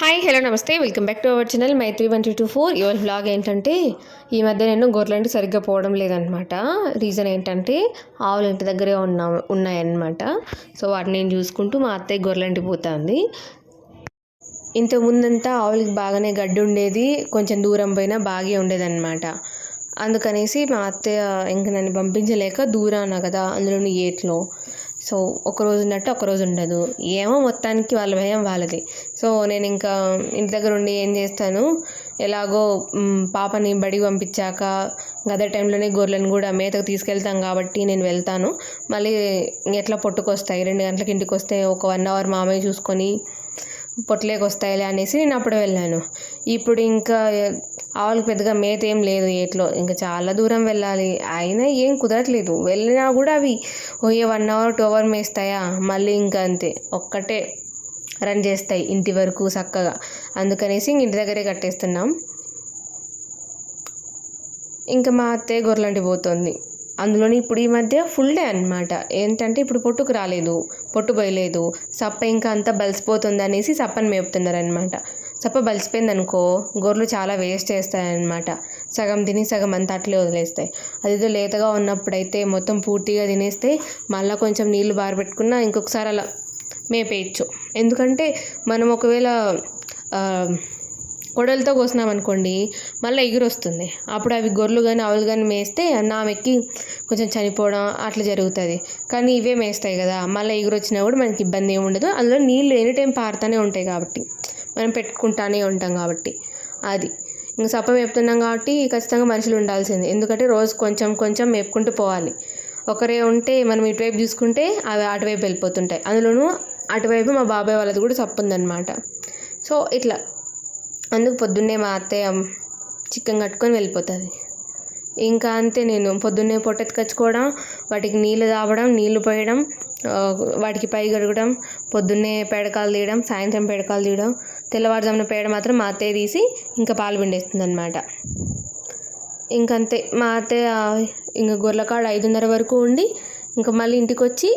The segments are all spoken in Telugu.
హాయ్ హలో నమస్తే. Welcome back to our channel my three one two two four your blog ఏంటంటే ఈ మధ్య నేను గొర్రెలంటే సరిగ్గా పోవడం లేదనమాట రీజన్ ఏంటంటే ఆవులు ఇంటి దగ్గరే ఉన్నా ఉన్నాయన్నమాట. సో వాటిని నేను చూసుకుంటూ మా అత్తయ్య గొర్రెలంటి పోతుంది. ఇంత ముందంతా ఆవులకి బాగానే గడ్డి ఉండేది కొంచెం దూరం పోయినా బాగా ఉండేదన్నమాట. అందుకనేసి మా అత్తయ్య ఇంక నన్ను పంపించలేక దూరాన కదా అందులోని ఏట్లో. సో ఒక రోజు ఉన్నట్టు ఒక రోజు ఉండదు. ఏమో మొత్తానికి వాళ్ళ భయం వాళ్ళది. సో నేను ఇంకా ఇంటి దగ్గర ఉండి ఏం చేస్తాను? ఎలాగో పాపని బడికి పంపించాక అదే టైంలోనే గొర్రెలను కూడా మేతకు తీసుకెళ్తాం కాబట్టి నేను వెళ్తాను. మళ్ళీ ఎట్లా పొట్టుకొస్తాయి? రెండు గంటలకు ఇంటికి వస్తే ఒక వన్ అవర్ మామయ్య చూసుకొని పొట్లేకి వస్తాయిలే అనేసి నేను అప్పుడు వెళ్ళాను. ఇప్పుడు ఇంకా ఆవులకు పెద్దగా మేత ఏం లేదు ఏట్లో. ఇంకా చాలా దూరం వెళ్ళాలి. అయినా ఏం కుదరట్లేదు. వెళ్ళినా కూడా అవి ఓయే వన్ అవర్ టూ అవర్ మేస్తాయా? మళ్ళీ ఇంకా అంతే. ఒక్కటే రన్ చేస్తాయి ఇంటి వరకు చక్కగా. అందుకనేసి ఇంక ఇంటి దగ్గరే కట్టేస్తున్నాం. ఇంకా మా అత్తయ్య గొర్రెలంటి పోతుంది. అందులోని ఇప్పుడు ఈ మధ్య ఫుల్ డే అనమాట ఏంటంటే ఇప్పుడు పొట్టుకు రాలేదు పొట్టు పోయలేదు సప్ప ఇంకా అంతా బలిసిపోతుంది అనేసి సప్పని మేపుతున్నారనమాట సప్ప బలిసిపోయింది అనుకో గొర్రెలు చాలా వేస్ట్ చేస్తాయన్నమాట. సగం తిని సగం అంతా అట్లే వదిలేస్తాయి. అదేదో లేతగా ఉన్నప్పుడైతే మొత్తం పూర్తిగా తినేస్తే మళ్ళీ కొంచెం నీళ్ళు బారబెట్టుకున్నా ఇంకొకసారి అలా మేపేయచ్చు. ఎందుకంటే మనం ఒకవేళ కొడలతో కోసినాం అనుకోండి మళ్ళీ ఎగురు వస్తుంది అప్పుడు అవి గొర్రెలు కానీ ఆవులు కానీ మేస్తే నామెక్కి కొంచెం చనిపోవడం అట్లా జరుగుతుంది. కానీ ఇవే మేస్తాయి కదా మళ్ళీ ఎగురు వచ్చినా కూడా మనకి ఇబ్బంది ఏమి ఉండదు. అందులో నీళ్ళు ఎనీ టైం పారుతూనే ఉంటాయి కాబట్టి మనం పెట్టుకుంటానే ఉంటాం కాబట్టి అది. ఇంకా సప్ప మేపుతున్నాం కాబట్టి ఖచ్చితంగా మనుషులు ఉండాల్సిందే. ఎందుకంటే రోజు కొంచెం కొంచెం మేపుకుంటూ పోవాలి. ఒకరే ఉంటే మనం ఇటువైపు చూసుకుంటే అవి అటువైపు వెళ్ళిపోతుంటాయి. అందులోనూ అటువైపు మా బాబాయ్ వాళ్ళది కూడా సప్పు ఉందన్నమాట సో ఇట్లా అందుకు పొద్దున్నే మా అత్తయ్య చికెన్ కట్టుకొని వెళ్ళిపోతుంది. ఇంకా అంతే నేను పొద్దున్నే పొట్టెత్తుకొచ్చుకోవడం వాటికి నీళ్ళు తాగడం నీళ్ళు పోయడం వాటికి పై గడగడం పొద్దున్నే పేడకాలు తీయడం సాయంత్రం పేడకాలు తీయడం తెల్లవారుజామున పేడ మాత్రం మా అత్తయ్య తీసి ఇంకా పాలు పిండేస్తుంది అనమాట ఇంకంతే మా అత్తయ్య ఇంకా గొర్రెకాడ ఐదున్నర వరకు ఉండి ఇంకా మళ్ళీ ఇంటికి వచ్చి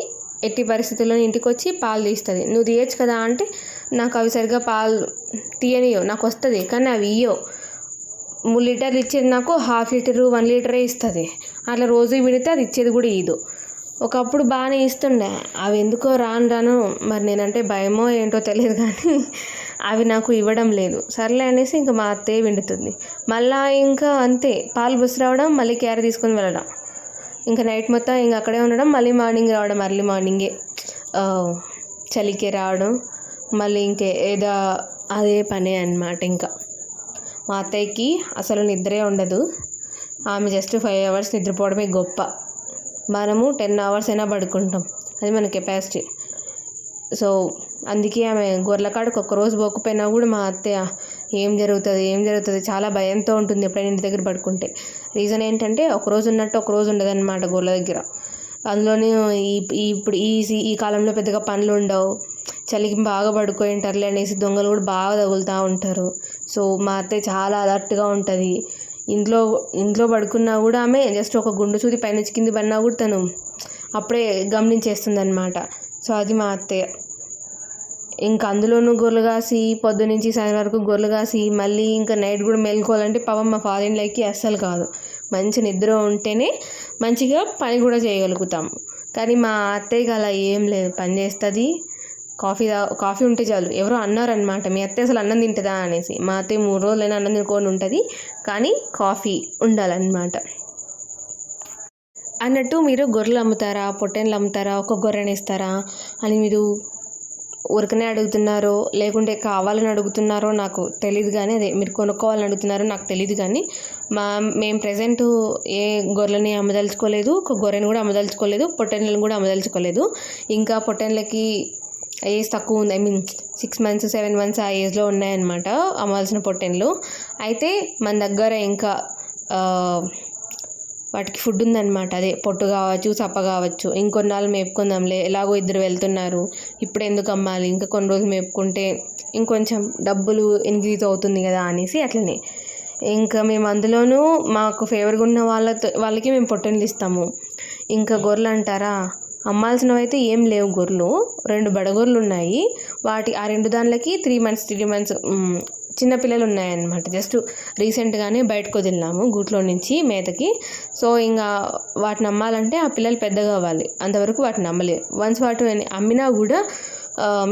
ఎట్టి పరిస్థితుల్లో ఇంటికి వచ్చి పాలు తీస్తుంది. నువ్వు తీయచ్చు కదా అంటే నాకు అవి సరిగ్గా పాలు తీయనియో నాకు వస్తుంది కానీ అవి ఇయ్యో మూడు లీటర్లు ఇచ్చేది నాకు హాఫ్ లీటరు వన్ లీటరే ఇస్తుంది. అట్లా రోజు విడితే అది ఇచ్చేది కూడా ఇదు ఒకప్పుడు బాగానే ఇస్తుండే. అవి ఎందుకో రాను రాను మరి నేనంటే భయమో ఏంటో తెలియదు కానీ అవి నాకు ఇవ్వడం లేదు. సర్లే అనేసి ఇంకా మా అత్తయ్య విండుతుంది. మళ్ళా ఇంకా అంతే పాలు బుస్ రావడం మళ్ళీ క్యారీ తీసుకొని వెళ్ళడం. ఇంకా నైట్ మొత్తం ఇంకా అక్కడే ఉండడం మళ్ళీ మార్నింగ్ రావడం అర్లీ మార్నింగే. చలికి రావడం మళ్ళీ ఇంకే ఏదో అదే పనే అనమాట ఇంకా. మా అత్తయ్యకి అసలు నిద్రే ఉండదు. ఆమె జస్ట్ ఫైవ్ అవర్స్ నిద్రపోవడమే గొప్ప. మనము టెన్ అవర్స్ అయినా పడుకుంటాం. అది మన కెపాసిటీ. సో అందుకే ఆమె గొర్రెల కాడకు ఒక్క రోజు పోకపోయినా కూడా మా అత్తయ్య ఏం జరుగుతుంది ఏం జరుగుతుంది చాలా భయంతో ఉంటుంది ఎప్పుడైనా ఇంటి దగ్గర పడుకుంటే. రీజన్ ఏంటంటే ఒక రోజు ఉన్నట్టు ఒక రోజు ఉండదు గొర్రెల దగ్గర. అందులోనే ఈ ఇప్పుడు ఈ సీ- ఈ కాలంలో పెద్దగా పనులు ఉండవు. చలికి బాగా పడుకొని ఉంటారులే అనేసి దొంగలు కూడా బాగా తగులుతూ ఉంటారు. సో మా అత్తయ్య చాలా అలర్ట్గా ఉంటుంది. ఇంట్లో ఇంట్లో పడుకున్నా కూడా ఆమె జస్ట్ ఒక గుండు సూది పైనుంచి కింది పడినా కూడా తను అప్పుడే గమనించేస్తుంది అనమాట సో అది మా అత్తయ్య ఇంకా అందులోనూ గొర్రెలు కాసి పొద్దు నుంచి సాయంత్రం వరకు గొర్రెలు కాసి మళ్ళీ ఇంకా నైట్ కూడా మేల్కోవాలంటే పాపం మా ఫాదర్ లైక్కి అస్సలు కాదు. మంచి నిద్ర ఉంటేనే మంచిగా పని కూడా చేయగలుగుతాము కానీ మా అత్తయ్యకి అలా ఏం లేదు. పని చేస్తుంది. కాఫీ తా కాఫీ ఉంటే చాలు. ఎవరో అన్నారనమాట మీ అత్తయ్య అసలు అన్నం తింటుందా? అనేసి. మా అత్తయ్య మూడు రోజులైనా అన్నం తినుకొని ఉంటుంది. కానీ కాఫీ ఉండాలన్నమాట. అన్నట్టు మీరు గొర్రెలు అమ్ముతారా పొట్టెన్లు అమ్ముతారా ఒక గొర్రెని ఇస్తారా అని మీరు ఉరకనే అడుగుతున్నారో లేకుంటే కావాలని అడుగుతున్నారో నాకు తెలియదు కానీ అదే మీరు కొనుక్కోవాలని అడుగుతున్నారో నాకు తెలియదు కానీ మా మేము ప్రజెంట్ ఏ గొర్రెని అమ్మదలుచుకోలేదు ఒక గొర్రెని కూడా అమ్మదలుచుకోలేదు పొట్టెన్లను కూడా అమ్మదలుచుకోలేదు. ఇంకా పొట్టెన్లకి ఏజ్ తక్కువ ఉంది I mean six months seven months ఆ ఏజ్లో ఉన్నాయన్నమాట అమ్మాల్సిన పొట్టెన్లు. అయితే మన దగ్గర ఇంకా వాటికి ఫుడ్ ఉందన్నమాట. అదే పొట్టు కావచ్చు చప్ప కావచ్చు. ఇంకొన్నాళ్ళు మేపుకుందాంలే. ఎలాగో ఇద్దరు వెళ్తున్నారు. ఇప్పుడు ఎందుకు అమ్మాలి? ఇంకా కొన్ని రోజులు మేపుకుంటే ఇంకొంచెం డబ్బులు ఇంక్రీజ్ అవుతుంది కదా అనేసి అట్లనే. ఇంకా మేము అందులోనూ మాకు ఫేవర్గా ఉన్న వాళ్ళతో వాళ్ళకి మేము పొట్టెన్లు ఇస్తాము. ఇంకా గొర్రెలు అంటారా? అమ్మాల్సినవి అయితే ఏం లేవు గొర్రెలు. రెండు బడగొర్రెలు ఉన్నాయి. వాటి ఆ రెండు దానిలకి త్రీ మంత్స్ త్రీ మంత్స్ చిన్నపిల్లలు ఉన్నాయన్నమాట జస్ట్ రీసెంట్గానే బయటకు వదిలినాము గూట్లో నుంచి మేతకి. సో ఇంకా వాటిని అమ్మాలంటే ఆ పిల్లలు పెద్దగా అవ్వాలి. అంతవరకు వాటిని అమ్మలేదు వన్స్ వాటిని అమ్మినా కూడా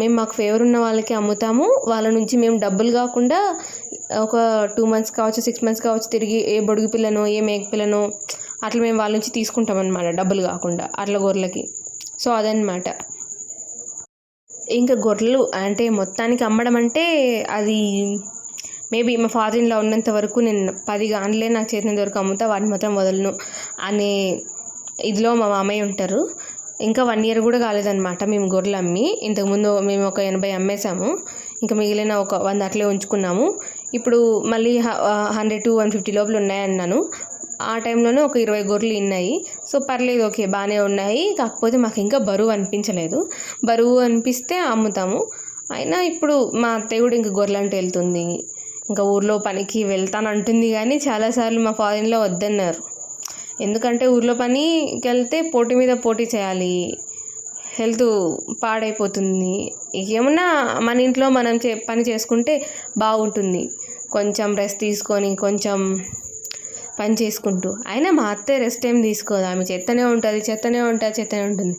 మేము మాకు ఫేవర్ ఉన్న వాళ్ళకి అమ్ముతాము. వాళ్ళ నుంచి మేము డబ్బులు కాకుండా ఒక టూ మంత్స్ కావచ్చు సిక్స్ మంత్స్ కావచ్చు తిరిగి ఏ బొడుగు పిల్లను ఏ మేక పిల్లను అట్లా మేము వాళ్ళ నుంచి తీసుకుంటాం అనమాట డబ్బులు కాకుండా అట్ల గొర్రెలకి సో అదనమాట ఇంకా గొర్రెలు అంటే మొత్తానికి అమ్మడం అంటే అది మేబీ మా ఫాదర్ ఇన్లో ఉన్నంత వరకు నేను పది గాన్లే నాకు చేసినంత వరకు అమ్ముతా వాటిని మాత్రం వదలను అనే ఇదిలో మా మామయ్య ఉంటారు. ఇంకా వన్ ఇయర్ కూడా కాలేదన్నమాట మేము గొర్రెలు అమ్మి. ఇంతకుముందు మేము ఒక ఎనభై అమ్మేసాము ఇంకా మిగిలిన ఒక వంద అట్లే ఉంచుకున్నాము. ఇప్పుడు మళ్ళీ హండ్రెడ్ టు వన్ ఫిఫ్టీ లోపల ఉన్నాయన్నాను. ఆ టైంలోనే ఒక ఇరవై గొర్రెలు ఉన్నాయి సో పర్లేదు ఓకే బాగానే ఉన్నాయి. కాకపోతే మాకు ఇంకా బరువు అనిపించలేదు. బరువు అనిపిస్తే అమ్ముతాము. అయినా ఇప్పుడు మా అత్తయ్య కూడా ఇంకా గొర్రెలంటే వెళ్తుంది. ఇంకా ఊర్లో పనికి వెళ్తానంటుంది కానీ చాలాసార్లు మా ఫారిన్లో వద్దన్నారు. ఎందుకంటే ఊర్లో పనికి వెళ్తే పోటీ మీద పోటీ చేయాలి. హెల్త్ పాడైపోతుంది. ఏమన్నా మన ఇంట్లో మనం చే పని చేసుకుంటే బాగుంటుంది. కొంచెం రెస్ట్ తీసుకొని కొంచెం పని చేసుకుంటూ. అయినా మా అత్తే రెస్ట్ ఏం తీసుకోదు. ఆమె చెత్తనే ఉంటుంది చెత్తనే ఉంటుంది చెత్తనే ఉంటుంది.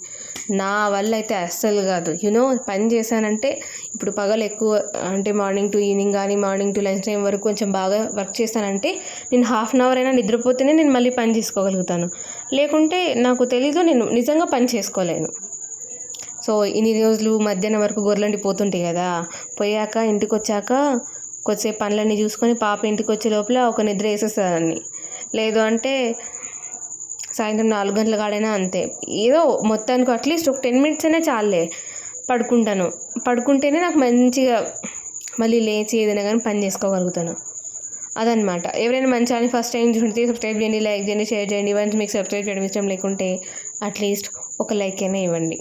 నా వల్ల అయితే అస్సలు కాదు. యునో పని చేశానంటే ఇప్పుడు పగలు ఎక్కువ అంటే మార్నింగ్ టు ఈవినింగ్ కానీ మార్నింగ్ టు లంచ్ టైం వరకు కొంచెం బాగా వర్క్ చేశానంటే నేను హాఫ్ అన్ అవర్ అయినా నిద్రపోతేనే నేను మళ్ళీ పని చేసుకోగలుగుతాను. లేకుంటే నాకు తెలీదు నేను నిజంగా పని చేసుకోలేను. సో ఇన్ని రోజులు మధ్యాహ్నం వరకు గొర్రెలండి పోతుంటాయి కదా పోయాక ఇంటికి వచ్చాక కొద్దిసేపు పనులన్నీ చూసుకొని పాప ఇంటికి వచ్చే లోపల ఒక నిద్ర వేసేస్తుందని లేదు అంటే సాయంత్రం నాలుగు గంటల కాడైనా అంతే. ఏదో మొత్తానికి అట్లీస్ట్ ఒక టెన్ మినిట్స్ అయినా చాలే పడుకుంటాను. పడుకుంటేనే నాకు మంచిగా మళ్ళీ లేచి ఏదైనా కానీ పని చేసుకోగలుగుతాను. అదనమాట ఎవరైనా మన ఛానల్ ఫస్ట్ టైం చూడండి సబ్స్క్రైబ్ చేయండి లైక్ చేయండి షేర్ చేయండి. ఇవన్నీ మీకు సబ్స్క్రైబ్ చేయడం ఇష్టం లేకుంటే అట్లీస్ట్ ఒక లైక్ అయినా ఇవ్వండి.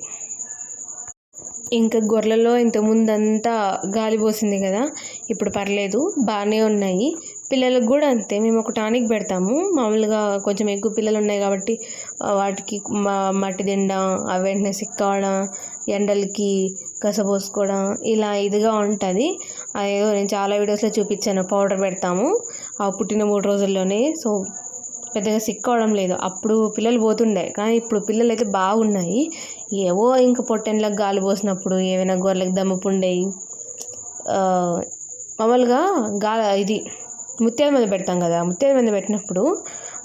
ఇంకా గొర్రెలలో ఇంతకుముందంతా గాలి పోసింది కదా. ఇప్పుడు పర్లేదు బాగానే ఉన్నాయి. పిల్లలకు కూడా అంతే. మేము ఒక టానిక్ పెడతాము. మామూలుగా కొంచెం ఎక్కువ పిల్లలు ఉన్నాయి కాబట్టి వాటికి మట్టి తినడం అవి వెంటనే సిక్కావడం ఎండలకి కసపోసుకోవడం ఇలా ఇదిగా ఉంటుంది. అదేదో నేను చాలా వీడియోస్లో చూపించాను. పౌడర్ పెడతాము. ఆ పుట్టిన మూడు రోజుల్లోనే. సో పెద్దగా సిక్ అవడం లేదు. అప్పుడు పిల్లలు పోతుండే. కానీ ఇప్పుడు పిల్లలు అయితే బాగున్నాయి. ఏవో ఇంకా పొట్టెన్లకు గాలి పోసినప్పుడు ఏవైనా గొర్రెలకు దమ్ముపుండేవి మామూలుగా గా ఇది ముత్యాల మందు పెడతాం కదా ముత్యాల మందు పెట్టినప్పుడు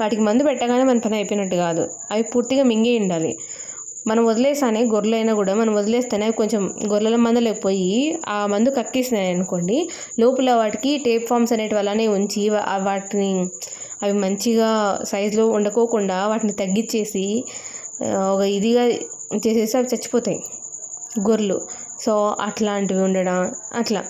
వాటికి మందు పెట్టగానే మన పని అయిపోయినట్టు కాదు. అవి పూర్తిగా మింగి ఉండాలి. మనం వదిలేసానే గొర్రెలైనా కూడా మనం వదిలేస్తేనే అవి కొంచెం గొర్రెల మందలోకి పోయి ఆ మందు కక్కిస్తున్నాయి అనుకోండి లోపల వాటికి టేప్ ఫామ్స్ అనేటివి అలానే ఉంచి వాటిని అవి మంచిగా సైజులో ఉండకోకుండా వాటిని తగ్గించేసి ఒక ఇదిగా చేసేసి అవి చచ్చిపోతాయి. గొర్రెలు. సో అట్లాంటివి ఉండడం అట్లా.